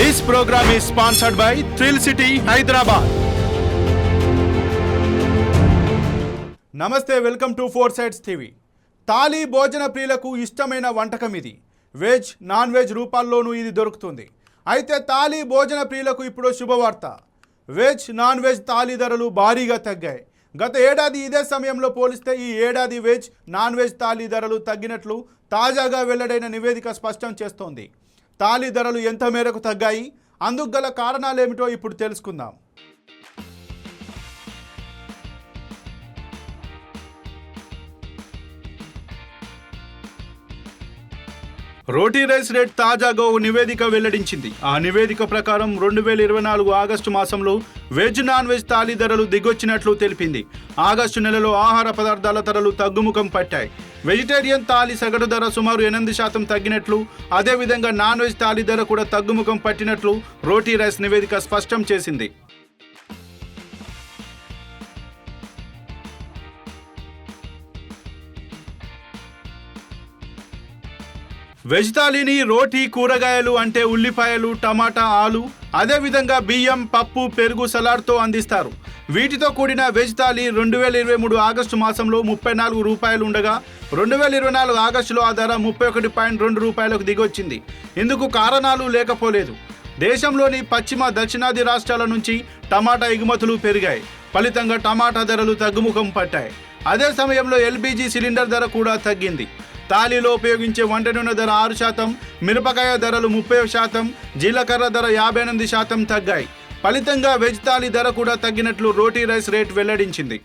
This program is sponsored by thrill city Hyderabad నమస్తే welcome to four sides TV. Thali భోజన ప్రియులకు ఇష్టమైన వంటకం ఇది. వెజ్ నాన్ వెజ్ రూపాల్లోనూ ఇది దొరుకుతుంది. అయితే తాలీ భోజన ప్రియులకు ఇప్పుడు శుభవార్త. వెజ్ నాన్ వెజ్ తాలీ ధరలు భారీగా తగ్గాయి. గత ఏడాది ఇదే సమయంలో పోలిస్తే ఈ ఏడాది వెజ్ నాన్ వెజ్ తాలీ ధరలు తగ్గినట్లు తాజాగా వెల్లడైన నివేదిక స్పష్టం చేస్తోంది. తాళి ధరలు ఎంత మేరకు తగ్గాయి? అందుకు గల కారణాలేమిటో ఇప్పుడు తెలుసుకుందాం. రోటీ రైస్ రేట్ తాజాగా ఓ నివేదిక వెల్లడించింది. ఆ నివేదిక ప్రకారం రెండు వేల ఇరవై నాలుగు ఆగస్టు మాసంలో వెజ్ నాన్ వెజ్ తాళీ ధరలు దిగొచ్చినట్లు తెలిపింది. ఆగస్టు నెలలో ఆహార పదార్థాల ధరలు తగ్గుముఖం పట్టాయి. వెజిటేరియన్ తాళి సగటు ధర సుమారు ఎనిమిది శాతం తగ్గినట్లు అదేవిధంగా నాన్ వెజ్ తాళి ధర కూడా తగ్గుముఖం పట్టినట్లు రోటీ రైస్ నివేదిక స్పష్టం చేసింది. వెజ్ థాలీని రోటీ కూరగాయలు అంటే ఉల్లిపాయలు టమాటా ఆలు అదేవిధంగా బియ్యం పప్పు పెరుగు సలాడ్తో అందిస్తారు. వీటితో కూడిన వెజ్ థాలీ రెండు వేల ఇరవై మూడు ఆగస్టు మాసంలో ముప్పై నాలుగు రూపాయలు ఉండగా రెండు వేల ఇరవై నాలుగు ఆగస్టులో ఆ ధర ముప్పై ఒకటి పాయింట్ రెండు రూపాయలకు దిగొచ్చింది. ఇందుకు కారణాలు లేకపోలేదు. దేశంలోని పశ్చిమ దక్షిణాది రాష్ట్రాల నుంచి టమాటా ఎగుమతులు పెరిగాయి. ఫలితంగా టమాటా ధరలు తగ్గుముఖం పట్టాయి. అదే సమయంలో ఎల్పిజి సిలిండర్ ధర కూడా తగ్గింది. తాలీలో ఉపయోగించే వంట నూనె ధర ఆరు శాతం మిరపకాయ ధరలు ముప్పై శాతం జీలకర్ర ధర యాభై ఎనిమిది శాతం తగ్గాయి. ఫలితంగా వెజ్ తాలీ ధర కూడా తగ్గినట్లు రోటీ రైస్ రేట్ వెల్లడించింది.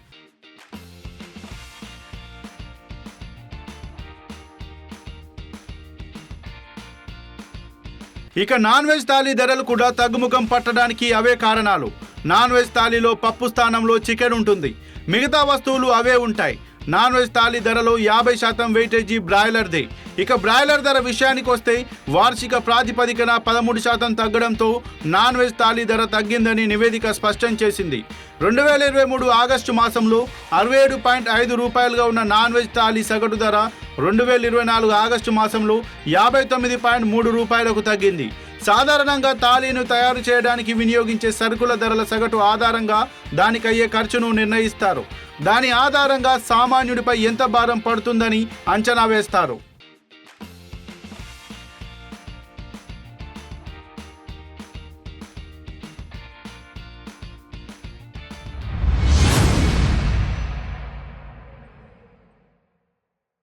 ఇక నాన్ వెజ్ థాలీ ధరలు కూడా తగ్గుముఖం పట్టడానికి అవే కారణాలు. నాన్ వెజ్ థాలీలో పప్పు స్థానంలో చికెన్ ఉంటుంది. మిగతా వస్తువులు అవే ఉంటాయి. నాన్ వెజ్ థాలీ ధరలో యాభై శాతం వెయిటేజీ బ్రాయిలర్దే. ఇక బ్రాయిలర్ ధర విషయానికి వస్తే వార్షిక ప్రాతిపదికన పదమూడు శాతం తగ్గడంతో నాన్ వెజ్ థాలీ ధర తగ్గిందని నివేదిక స్పష్టం చేసింది. రెండు వేల ఇరవై మూడు ఆగస్టు మాసంలో అరవై ఏడు పాయింట్ ఐదు రూపాయలుగా ఉన్న నాన్ వెజ్ థాలీ సగటు ధర రెండు వేల ఇరవై నాలుగు ఆగస్టు మాసంలో యాభై తొమ్మిది పాయింట్ మూడు రూపాయలకు తగ్గింది. సాధారణంగా తాళీను తయారు చేయడానికి వినియోగించే సరుకుల ధరల సగటు ఆధారంగా దానికయ్యే ఖర్చును నిర్ణయిస్తారు. దాని ఆధారంగా సామాన్యుడిపై ఎంత భారం పడుతుందని అంచనా వేస్తారు.